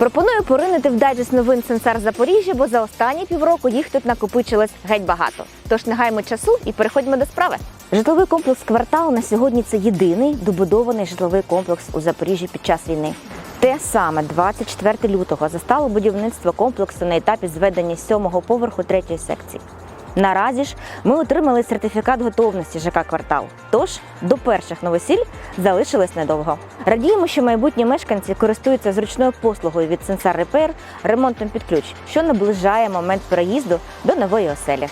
Пропоную поринути в дайджест новин Сенсар Запоріжжя, бо за останні півроку їх тут накопичилось геть багато. Тож не гаймо часу і переходьмо до справи. Житловий комплекс квартал на сьогодні це єдиний добудований житловий комплекс у Запоріжжі під час війни. Те саме 24 лютого застало будівництво комплексу на етапі зведення сьомого поверху третьої секції. Наразі ж ми отримали сертифікат готовності ЖК квартал. Тож до перших новосіль залишилось недовго. Радіємо, що майбутні мешканці користуються зручною послугою від Сенсар Репер ремонтом під ключ, що наближає момент переїзду до нової оселі.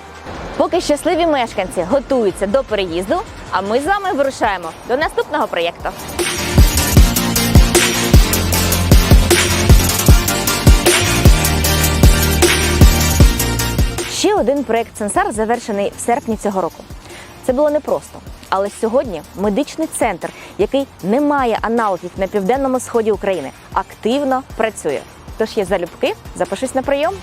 Поки щасливі мешканці готуються до переїзду, а ми з вами вирушаємо до наступного проєкту. Ще один проект Сенсар завершений в серпні цього року. Це було непросто. Але сьогодні медичний центр, який не має аналогів на південному сході України, активно працює. Тож є залюбки, запишись на прийом.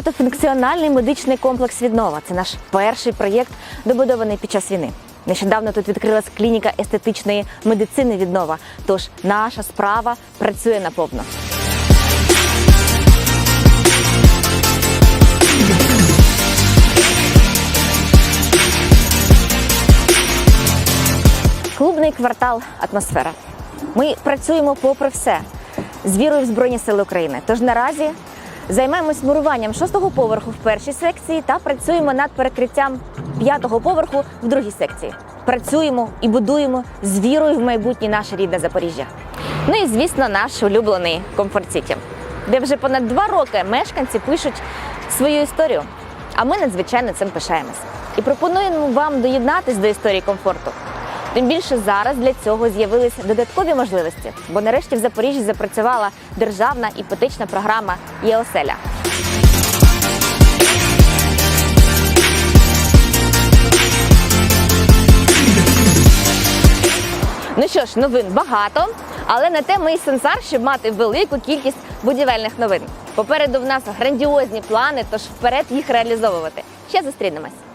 Багатофункціональний медичний комплекс Віднова це наш перший проєкт, добудований під час війни. Нещодавно тут відкрилась клініка естетичної медицини віднова. Тож наша справа працює наповно. Клубний квартал Атмосфера. Ми працюємо попри все з вірою в Збройні Сили України. Тож наразі займаємось муруванням шостого поверху в першій секції та працюємо над перекриттям п'ятого поверху в другій секції. Працюємо і будуємо з вірою в майбутнє наше рідне Запоріжжя. Ну і звісно, наш улюблений комфорт Сіті, де вже понад два роки мешканці пишуть свою історію. А ми надзвичайно цим пишаємось. І пропонуємо вам доєднатись до історії комфорту. Тим більше зараз для цього з'явилися додаткові можливості, бо нарешті в Запоріжжі запрацювала державна іпотечна програма ЄОСЕЛЯ. Ну що ж, новин багато, але на те ми і сенсар, щоб мати велику кількість будівельних новин. Попереду в нас грандіозні плани, тож вперед їх реалізовувати. Ще зустрінемось.